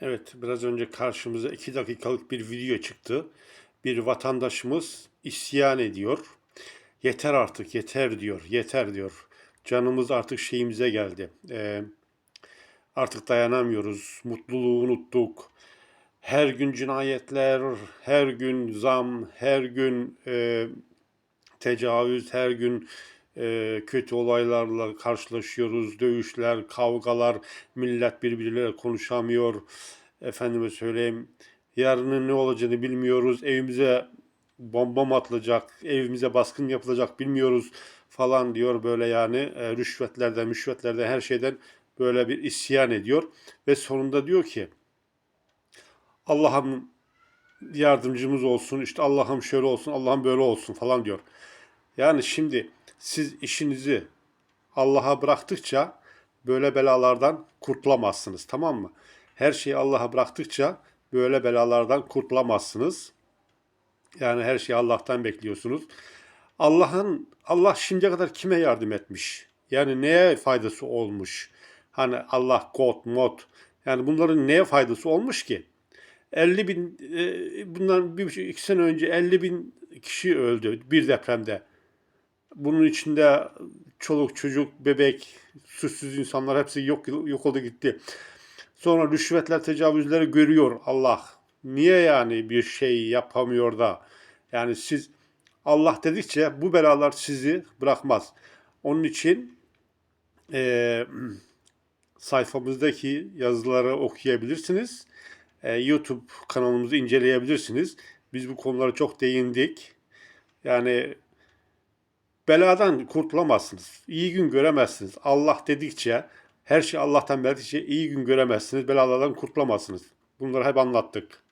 Evet, biraz önce karşımıza iki dakikalık bir video çıktı. Bir vatandaşımız isyan ediyor. Yeter artık, yeter diyor, yeter diyor. Canımız artık şeyimize geldi. Ee, artık dayanamıyoruz. Mutluluğu unuttuk. Her gün cinayetler, her gün zam, her gün e, tecavüz, her gün e, kötü olaylarla karşılaşıyoruz. Dövüşler, kavgalar, millet birbirleriyle konuşamıyor. Efendime söyleyeyim, yarının ne olacağını bilmiyoruz. Evimize bomba mı atılacak, evimize baskın yapılacak bilmiyoruz falan diyor böyle yani e, rüşvetlerden, müşvetlerden her şeyden böyle bir isyan ediyor ve sonunda diyor ki Allah'ım yardımcımız olsun, işte Allah'ım şöyle olsun, Allah'ım böyle olsun falan diyor. Yani şimdi siz işinizi Allah'a bıraktıkça böyle belalardan kurtulamazsınız tamam mı? Her şeyi Allah'a bıraktıkça böyle belalardan kurtulamazsınız. Yani her şeyi Allah'tan bekliyorsunuz. Allah'ın Allah şimdiye kadar kime yardım etmiş? Yani neye faydası olmuş? Hani Allah kot mod yani bunların neye faydası olmuş ki? 50 bin e, bundan bir iki sene önce 50 bin kişi öldü bir depremde. Bunun içinde çoluk çocuk bebek suçsuz insanlar hepsi yok yok oldu gitti. Sonra rüşvetler tecavüzleri görüyor Allah. Niye yani bir şey yapamıyor da? Yani siz Allah dedikçe bu belalar sizi bırakmaz. Onun için eee sayfamızdaki yazıları okuyabilirsiniz. Eee, YouTube kanalımızı inceleyebilirsiniz. Biz bu konulara çok değindik. Yani beladan kurtulamazsınız. İyi gün göremezsiniz. Allah dedikçe, her şey Allah'tan verdikçe iyi gün göremezsiniz. Belalardan kurtulamazsınız. Bunları hep anlattık.